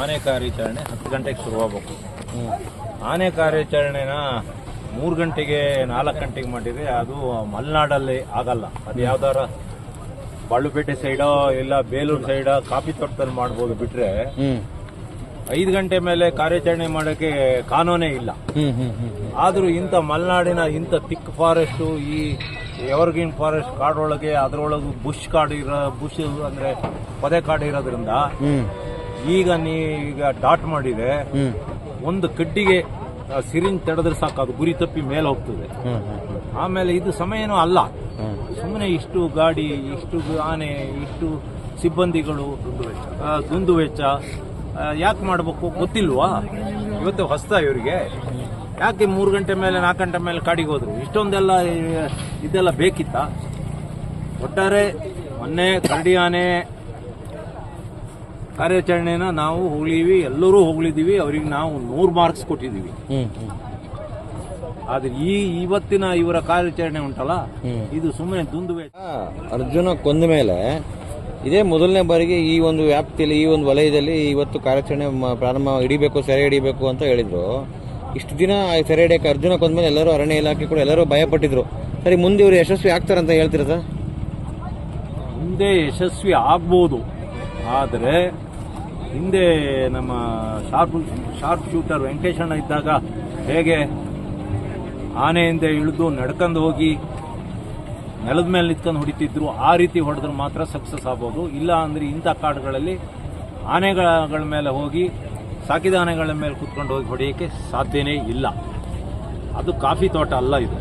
ಆನೆ ಕಾರ್ಯಾಚರಣೆ ಹತ್ತು ಗಂಟೆಗೆ ಶುರುವಾಗಬೇಕು. ಆನೆ ಕಾರ್ಯಾಚರಣೆನ ಮೂರು ಗಂಟೆಗೆ ನಾಲ್ಕು ಗಂಟೆಗೆ ಮಾಡಿದರೆ ಅದು ಮಲೆನಾಡಲ್ಲಿ ಆಗಲ್ಲ. ಅದು ಯಾವ್ದಾರ ಬಾಳುಪೇಟೆ ಸೈಡೋ ಇಲ್ಲ ಬೇಲೂರು ಸೈಡ ಕಾಫಿ ತೋಟದಲ್ಲಿ ಮಾಡ್ಬೋದು ಬಿಟ್ರೆ ಐದು ಗಂಟೆ ಮೇಲೆ ಕಾರ್ಯಾಚರಣೆ ಮಾಡೋಕ್ಕೆ ಕಾನೂನೇ ಇಲ್ಲ. ಆದರೂ ಇಂಥ ಮಲೆನಾಡಿನ ಇಂಥ ತಿಕ್ ಫಾರೆಸ್ಟು ಈ ಎವರ್ಗ್ರೀನ್ ಫಾರೆಸ್ಟ್ ಕಾಡೊಳಗೆ ಅದರೊಳಗೆ ಬುಷ್ ಕಾಡು ಇರೋ ಬುಷ್ ಅಂದ್ರೆ ಪೊದೆ ಕಾಡು ಇರೋದ್ರಿಂದ ಈಗ ನೀಗ ಡಾಟ್ ಮಾಡಿದೆ ಒಂದು ಕಡ್ಡಿಗೆ ಸಿರಿಂಜ್ ತಡೆದ್ರೆ ಸಾಕು ಅದು ಗುರಿ ತಪ್ಪಿ ಮೇಲೆ ಹೋಗ್ತದೆ. ಆಮೇಲೆ ಇದು ಸಮಯನೂ ಅಲ್ಲ. ಸುಮ್ಮನೆ ಇಷ್ಟು ಗಾಡಿ ಇಷ್ಟು ಆನೆ ಇಷ್ಟು ಸಿಬ್ಬಂದಿಗಳು ಗುಂದು ದುಂದು ವೆಚ್ಚ ಯಾಕೆ ಮಾಡಬೇಕು ಗೊತ್ತಿಲ್ವಾ? ಇವತ್ತು ಹೊಸ್ತಾ ಇವರಿಗೆ. ಯಾಕೆ ಮೂರು ಗಂಟೆ ಮೇಲೆ ನಾಲ್ಕು ಗಂಟೆ ಮೇಲೆ ಕಾಡಿಗೆ ಹೋದ್ರು? ಇಷ್ಟೊಂದೆಲ್ಲ ಇದೆಲ್ಲ ಬೇಕಿತ್ತ? ಒಟ್ಟಾರೆ ಮೊನ್ನೆ ಕರಡಿ ಆನೆ ಕಾರ್ಯಾಚರಣೆನ ನಾವು ಹೋಗ್ಲಿವಿ ಎಲ್ಲರೂ ಹೋಗ್ಲಿದ್ದೀವಿ ಅವ್ರಿಗೆ ನಾವು ನೂರು ಮಾರ್ಕ್ಸ್ ಕೊಟ್ಟಿದ್ದೀವಿ ಆದ್ರೆ ಈ ಇವತ್ತಿನ ಇವರ ಕಾರ್ಯಾಚರಣೆ ಉಂಟಲ್ಲ? ಇದು ಸುಮ್ಮನೆ ದುಂದುವೆ ಅರ್ಜುನ ಕೊಂದ ಮೇಲೆ ಇದೇ ಮೊದಲನೇ ಬಾರಿಗೆ ಈ ಒಂದು ವ್ಯಾಪ್ತಿಯಲ್ಲಿ ಈ ಒಂದು ವಲಯದಲ್ಲಿ ಇವತ್ತು ಕಾರ್ಯಾಚರಣೆ ಮ- ಪ್ರಾರಂಭ ಹಿಡಿಬೇಕು ಸೆರೆ ಹಿಡಿಬೇಕು ಅಂತ ಹೇಳಿದ್ರು. ಇಷ್ಟು ದಿನ ಸೆರೆ ಹಿಡಿಯಕ್ಕೆ ಅರ್ಜುನ ಕೊಂದ ಮೇಲೆ ಎಲ್ಲರೂ ಅರಣ್ಯ ಇಲಾಖೆ ಕೂಡ ಎಲ್ಲರೂ ಭಯಪಟ್ಟಿದ್ರು. ಸರಿ ಮುಂದೆ ಇವರು ಯಶಸ್ವಿ ಆಗ್ತಾರಂತ ಹೇಳ್ತೀರಾ ಸರ್? ಮುಂದೆ ಯಶಸ್ವಿ ಆಗ್ಬೋದು. ಆದರೆ ಹಿಂದೆ ನಮ್ಮ ಶಾರ್ಪ್ ಶಾರ್ಪ್ ಶೂಟರ್ ವೆಂಕಟೇಶಣ್ಣ ಇದ್ದಾಗ ಹೇಗೆ ಆನೆಯಿಂದ ಇಳಿದು ನಡ್ಕೊಂಡು ಹೋಗಿ ನೆಲದ ಮೇಲೆ ನಿಂತ್ಕೊಂಡು ಹೊಡಿತಿದ್ರು, ಆ ರೀತಿ ಹೊಡೆದ್ರೆ ಮಾತ್ರ ಸಕ್ಸಸ್ ಆಗ್ಬೋದು. ಇಲ್ಲ ಅಂದರೆ ಇಂಥ ಕಾಡುಗಳಲ್ಲಿ ಆನೆಗಳ ಮೇಲೆ ಹೋಗಿ, ಸಾಕಿದ ಆನೆಗಳ ಮೇಲೆ ಕುತ್ಕೊಂಡು ಹೋಗಿ ಹೊಡೆಯೋಕ್ಕೆ ಸಾಧ್ಯನೇ ಇಲ್ಲ. ಅದು ಕಾಫಿ ತೋಟ ಅಲ್ಲ ಇದು.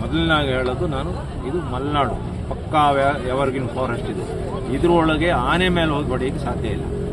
ಮೊದಲನಾಗಿ ಹೇಳೋದು ನಾನು, ಇದು ಮಲೆನಾಡು. ಪಕ್ಕಾ ಎವರ್ಗಿನ್ ಫಾರೆಸ್ಟ್ ಇದು. ಇದ್ರೊಳಗೆ ಆನೆ ಮೇಲೆ ಹೋಗಿ ಹೊಡೆಯೋಕ್ಕೆ ಸಾಧ್ಯ ಇಲ್ಲ.